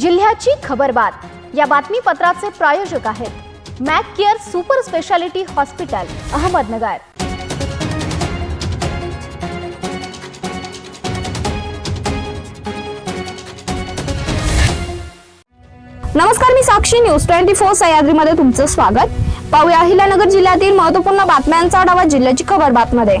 जिल्ह्याची खबरबात या बातमीपत्राचे प्रायोजक आहेत Mac Care Super Speciality Hospital Ahmednagar. नमस्कार मी साक्षी. न्यूज ट्वेंटी फोर सह्याद्रीमध्ये तुमचं स्वागत. पाहूया अहिल्यानगर जिल्ह्यातील महत्त्वपूर्ण बातम्यांचा आढावा जिल्ह्याची खबर बातमध्ये.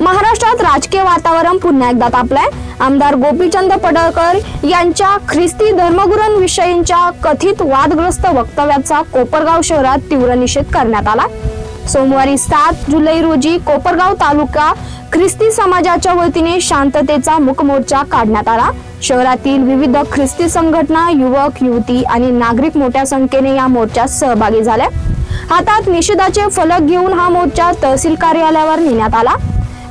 महाराष्ट्रात राजकीय वातावरण पुन्हा एकदा तापलंय. आमदार गोपीचंद पडळकर यांच्या ख्रिस्ती धर्मगुरूंविषयींच्या कथित वादग्रस्त वक्तव्याचा कोपरगाव शहरात तीव्र निषेध करण्यात आला. सोमवारी सात जुलै रोजी कोपरगाव तालुका ख्रिस्ती समाजाच्या वतीने शांततेचा मुखमोर्चा काढण्यात आला. शहरातील विविध ख्रिस्ती संघटना युवक युवती आणि नागरिक मोठ्या संख्येने या मोर्चात सहभागी झाल्या. हातात निषेधाचे फलक घेऊन हा मोर्चा तहसील कार्यालयावर नेण्यात आला.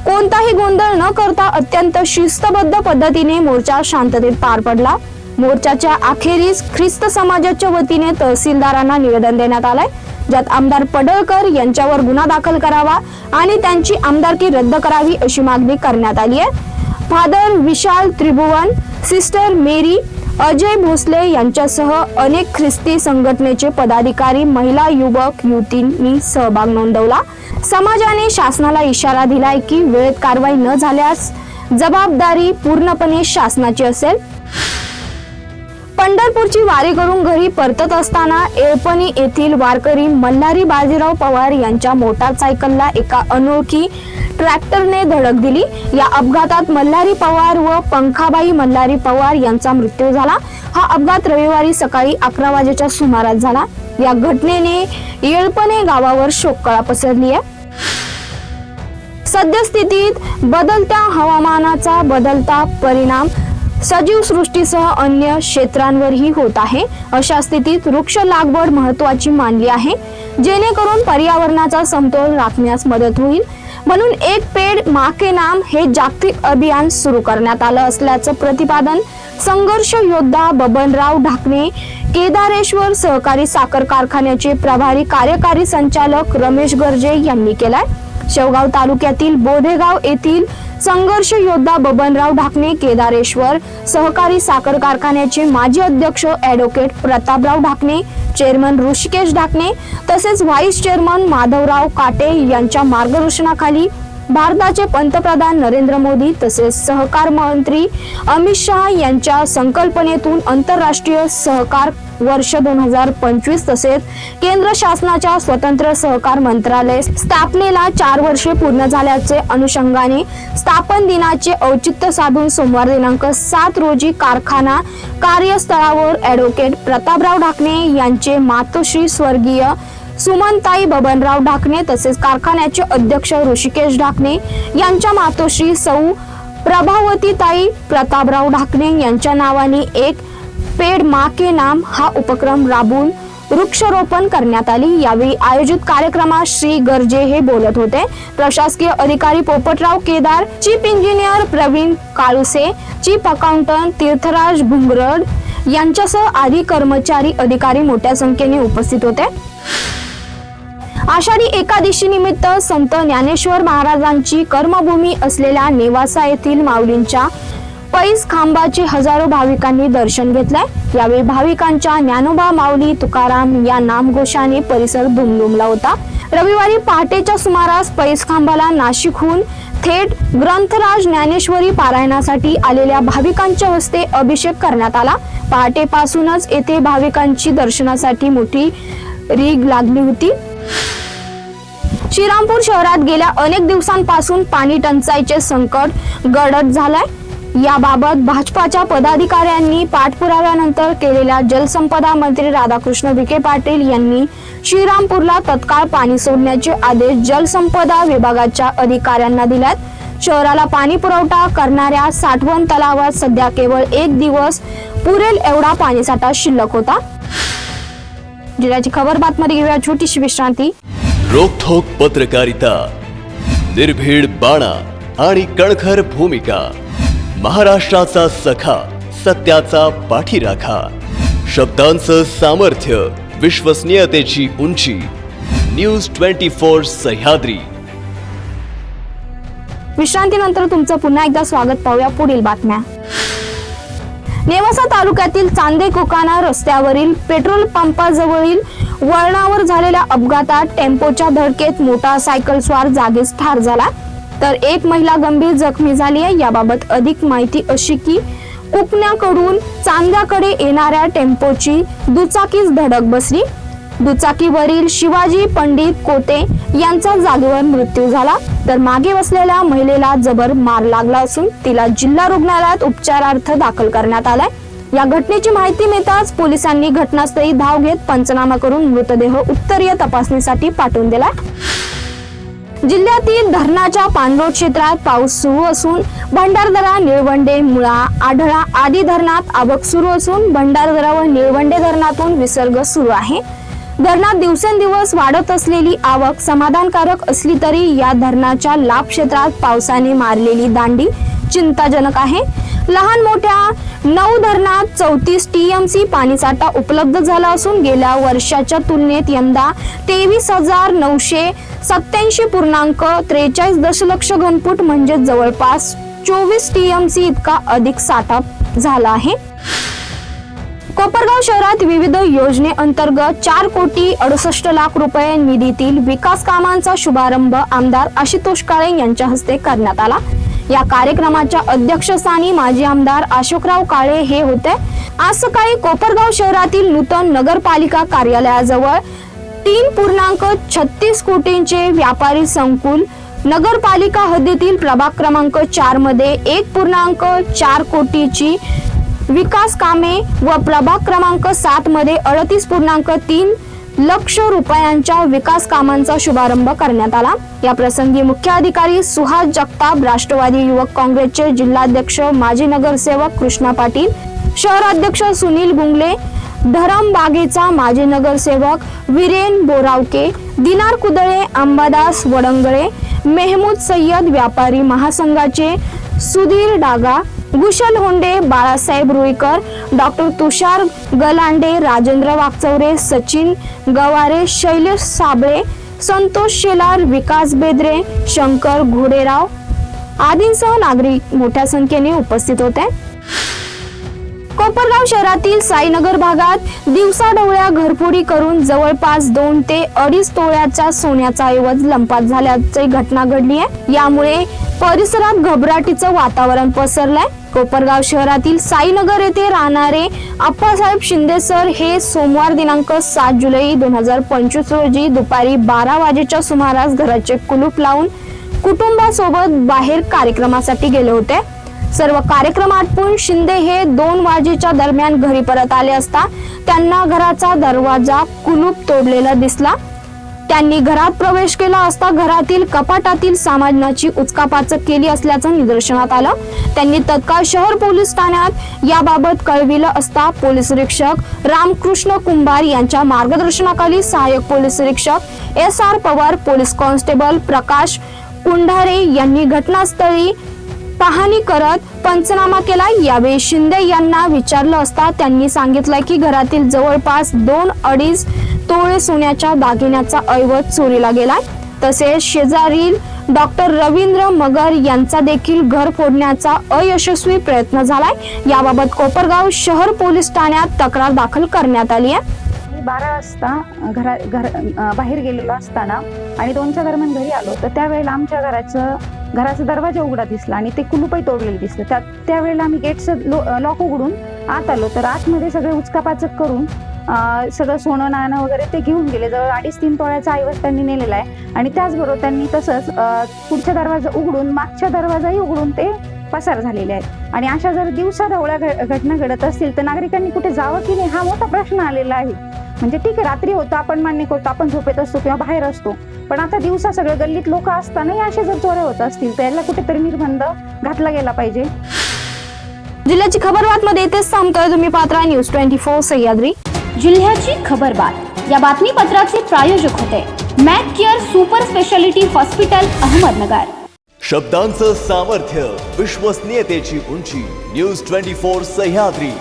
कोणताही गोंधळ न करता अत्यंत शिस्तबद्ध पद्धतीने मोर्चा शांततेत पार पडला. मोर्चाच्या अखेरीस ख्रिस्त समाजाच्या वतीने तहसीलदारांना निवेदन देण्यात आलंय. ज्यात आमदार पडळकर यांच्यावर गुन्हा दाखल करावा आणि त्यांची आमदारकी रद्द करावी अशी मागणी करण्यात आली आहे. Father Vishal Tribhuvan sister Mary Ajay Bhosale यांच्यासह अनेक ख्रिस्ती संघटनेचे पदाधिकारी महिला युवक युवतींनी सहभाग नोंदवला. समाजाने शासनाला इशारा दिलाय की वेळेत कारवाई न झाल्यास जबाबदारी पूर्णपणे शासनाची असेल. पंढरपूरची वारी करून घरी परतत असताना एळपणी येथील वारकरी मल्हारी बाजीराव पवार यांच्या मोटारसायकलला एका अनोळखी ट्रॅक्टरने धडक दिली. या अपघातात मल्हारी पवार व पंखाबाई मल्हारी पवार यांचा मृत्यू झाला. हा अपघात रविवारी सकाळी अकरा वाजेच्या सुमारास झाला. या घटनेने येळपणे गावावर शोककळा पसरली आहे. सद्यस्थितीत बदलत्या हवामानाचा बदलता परिणाम सजीव सृष्टीसह अन्य क्षेत्रांवरही होत आहे. अशा स्थितीत वृक्ष लागवड महत्वाची मानली आहे. जेणेकरून पर्यावरणाचा समतोल राखण्यास मदत होईल. म्हणून एक पेड माके नाम हे जागतिक अभियान सुरू करण्यात आलं असल्याचं प्रतिपादन संघर्ष योद्धा बबनराव ढाकणे केदारेश्वर सहकारी साखर कारखान्याचे प्रभारी कार्यकारी संचालक रमेश गर्जे यांनी केलाय. शेवगाव तालुक्यातील बोधेगाव येथील संघर्ष योद्धा बबनराव ढाकणे केदारेश्वर सहकारी साखर कारखान्याचे माजी अध्यक्ष ॲडव्होकेट प्रतापराव ढाकणे चेअरमन ऋषिकेश ढाकणे तसेच व्हाईस चेअरमन माधवराव काटे यांच्या मार्गदर्शनाखाली भारताचे पंतप्रधान नरेंद्र मोदी तसेच सहकार मंत्री अमित शहा यांच्या संकल्पनेतून आंतरराष्ट्रीय सहकार वर्ष दोन हजार पंचवीस तसेच केंद्र शासनाच्या स्वतंत्र सहकार मंत्रालय स्थापनेला चार वर्षे पूर्ण झाल्याचे अनुषंगाने स्थापन दिनाचे औचित्य साधून सोमवार दिनांक सात रोजी कारखाना कार्यस्थळावर ॲडव्होकेट प्रतापराव ढाकणे यांचे मातोश्री स्वर्गीय सुमनताई बबनराव ढाकणे तसेच कारखान्याचे अध्यक्ष ऋषिकेश ढाकणे यांच्या मातोश्री सौ प्रभावतीताई प्रतापराव ढाकणे यांच्या नावाने एक पेड मा के नाम हा उपक्रम राबवून वृक्षारोपण करण्यात आली. यावेळी आयोजित कार्यक्रमात श्री गर्जे हे बोलत होते. प्रशासकीय अधिकारी Popatrao Kedar chief engineer Pravin Kaluse chief accountant Tirthraj Bhungard यांच्यासह आदी कर्मचारी अधिकारी मोठ्या संख्येने उपस्थित होते. आषाढी एकादशी निमित्त संत ज्ञानेश्वर महाराजांची कर्मभूमी असलेल्या नेवासा येथील माऊलींच्या पैस खांबाचे हजारो भाविकांनी दर्शन घेतलंय. यावेळी भाविकांच्या ज्ञानोबा माऊली तुकाराम या नामघोषाने परिसर दुमदुमला होता. रविवारी पहाटेच्या सुमारास पैस खांबाला नाशिकहून थेट ग्रंथराज ज्ञानेश्वरी पारायणासाठी आलेल्या भाविकांच्या हस्ते अभिषेक करण्यात आला. पहाटेपासूनच येथे भाविकांची दर्शनासाठी मोठी रीग लागली होती. श्रीरामपूर शहरात गेल्या अनेक दिवसांपासून पाणी टंचाईचे संकट गडद झालंय. याबाबत भाजपाच्या पदाधिकाऱ्यांनी पाठपुराव्यानंतर केलेल्या जलसंपदा मंत्री राधाकृष्ण विखे पाटील यांनी श्रीरामपूरला तत्काळ पाणी सोडण्याचे आदेश जलसंपदा विभागाच्या अधिकाऱ्यांना दिल्यात. शहराला पाणी पुरवठा करणाऱ्या साठवण तलावात सध्या केवळ एक दिवस पुरेल एवढा पाणीसाठा शिल्लक होता. जिल्ह्याची खबर बातमध्ये घेऊया छोटीशी विश्रांती. रोखोक पत्रकारिता निर्भीड बाणा आणि कणखर भूमिका. महाराष्ट्राचा सखा सत्याचा पाठीराखा. शब्दांचं सामर्थ्य विश्वसनीयतेची उंची. News twenty four Sahyadri. विश्रांतीनंतर तुमचं पुन्हा एकदा स्वागत पाहूया. पुढील बातम्या. नेवासा तालुक्यातील चांदे कोकाना रस्त्यावरील पेट्रोल पंपाजवळील वळणावर झालेल्या अपघातात टेम्पोच्या धडकेत मोटारसायकल स्वार जागीच ठार झाला. तर एक महिला गंभीर जखमी झाली आहे. याबाबत अधिक माहिती अशी की कुकण्याकडून चांद्याकडे येणाऱ्या टेम्पोची दुचाकीच धडक बसली. दुचाकीवरील शिवाजी पंडित कोते यांचा जागेवर मृत्यू झाला. तर मागे बसलेल्या महिलेला जबर मार लागला असून तिला जिल्हा रुग्णालयात उपचारार्थ दाखल करण्यात आलाय. या घटनेची माहिती मिळताच पोलिसांनी घटनास्थळी धाव घेत पंचनामा करून मृतदेह उत्तरीय तपासणीसाठी पाठवून दिला जिल्ह्यातील धरणाच्या पाणलोट क्षेत्रात पाऊस सुरू असून भंडारदरा निळवंडे मुळा आढळा आदी धरणात आवक सुरू असून भंडारदरा व निळवंडे धरणातून विसर्ग सुरू आहे. धरणात दिवसेंदिवस वाढत असलेली आवक समाधानकारक असली तरी या धरणाच्या लाभ क्षेत्रात पावसाने मारलेली दांडी चिंताजनक आहे. लहान मोठ्या नऊ धरणात चौतीस टीएमसी पाणीसाठा उपलब्ध झाला असून गेल्या वर्षाच्या तुलनेत यंदा तेवीस हजार नऊशे सत्याऐंशी पूर्णांक त्रेचाळीस दशलक्ष घनफूट म्हणजे जवळपास चोवीस टीएमसी इतका अधिक साठा झाला आहे. कोपरगाव शहरात विविध योजनेअंतर्गत चार कोटी अडुसष्ट लाख रुपये निधीतील विकास कामांचा शुभारंभ आमदार आशुतोष काळे यांच्या हस्ते करण्यात आला. या कार्यक्रमाच्या अध्यक्षस्थानी माजी आमदार अशोकराव काळे हे होते. आज सकाळी कोपरगाव शहरातील नूतन नगरपालिका कार्यालयाजवळ तीन पूर्णांक छत्तीस कोटींचे व्यापारी संकुल नगरपालिका हद्दीतील प्रभाग क्रमांक चारमध्ये एक पूर्णांक चार कोटीची विकास कामे व प्रभाग क्रमांक सात मध्ये अडतीस पूर्णांक तीन लक्ष रुपयांच्या विकास कामांचा शुभारंभ करण्यात आला. या प्रसंगी मुख्य अधिकारी सुहास जगताप राष्ट्रवादी युवक काँग्रेसचे जिल्हाध्यक्ष माजी नगरसेवक कृष्णा पाटील शहराध्यक्ष सुनील गुंगले धरम बागेचा माजी नगरसेवक विरेन बोरावके दिनार कुदळे अंबादास वडंगळे मेहमूद सय्यद व्यापारी महासंघाचे सुधीर डागा कुशल होंडे बाळासाहेब रुईकर डॉक्टर तुषार गलांडे राजेंद्र वागचौरे सचिन गवारे शैलेश साबळे संतोष शेलार विकास बेदरे शंकर घोडेराव आदींसह नागरिक मोठ्या संख्येने उपस्थित होते. कोपरगाव शहरातील साईनगर भागात दिवसाढवळ्या घरफोडी करून जवळपास दोन ते अडीच तोळ्याच्या सोन्याचा ऐवज लंपात झाल्याची घटना घडली आहे. यामुळे परिसरात घबराटीचं वातावरण पसरलंय. कोपरगाव शहरातील साईनगर येथे राहणारे अप्पासाहेब शिंदे सर हे सोमवार दिनांक सात जुलै दोन हजार पंचवीस रोजी दुपारी बारा वाजेच्या सुमारास घराचे कुलूप लावून कुटुंबासोबत बाहेर कार्यक्रमासाठी गेले होते. सर्व कार्यक्रम आटपून शिंदे हे दोन वाजेच्या दरम्यान घरी परत आले असता त्यांना घराचा दरवाजा कुलूप तोडलेला दिसला. त्यांनी घरात प्रवेश केला असता घरातील कपाटातील सामानाची उचकापाचक केली असल्याचं निदर्शनात आलं. त्यांनी तत्काळ शहर पोलीस ठाण्यात याबाबत कळविलं असता पोलीस निरीक्षक रामकृष्ण कुंभार यांच्या मार्गदर्शनाखाली सहाय्यक पोलीस निरीक्षक S R Pawar police constable Prakash Kundhare यांनी घटनास्थळी पाहणी करत पंचनामा केला यावेळी शिंदे यांना विचारलं असता त्यांनी सांगितलं की घरातील जवळपास दोन अडीच तोळे सोन्याच्या दागिन्याचा ऐवज चोरीला गेलाय. तसेच शेजारील डॉक्टर रवींद्र मगर यांचा देखील घर फोडण्याचा अयशस्वी प्रयत्न झालाय. याबाबत कोपरगाव शहर पोलीस ठाण्यात तक्रार दाखल करण्यात आली आहे. बारा वाजता घरा घर बाहेर गेलेलो असताना आणि दोनच्या दरम्यान घरी आलो. तर त्यावेळेला आमच्या घराचं घराचा दरवाजा उघडा दिसला आणि ते कुलूपही तोडलेलं दिसलं. त्या त्यावेळेला आम्ही गेटचं लो लॉक उघडून आत आलो. तर आतमध्ये सगळे उचकापाचक करून सगळं सोनं नाणं वगैरे ते घेऊन गेले. जवळ अडीच तीन तोळ्याचा ऐवज त्यांनी नेलेला आहे. आणि त्याचबरोबर त्यांनी तसंच पुढचा दरवाजा उघडून मागच्या दरवाजाही उघडून ते पसार झालेले आहेत. आणि अशा जर दिवसा ढवळ्या घ- घटना घडत असतील तर नागरिकांनी कुठे जावं की नाही हा मोठा प्रश्न आलेला आहे. म्हणजे ठीक आहे रात्री होतं आपण मान्य करतो आपण झोपेत असतो किंवा बाहेर असतो. पण आता दिवसा सगळं गल्लीत लोक असतानाही असे जर चोऱ्या होत असतील तर याला कुठेतरी निर्बंध घातला गेला पाहिजे. जिल्ह्याची खबरमध्ये इथेच थांबतोय तुम्ही पात्रा न्यूज ट्वेंटी फोर सह्याद्री. जिल्ह्याची खबरबात या बातमीपत्राचे प्रायोजक होते Mac Care Super Speciality Hospital Ahmednagar. शब्दांचं सामर्थ्य विश्वसनीयतेची उंची. News twenty four Sahyadri.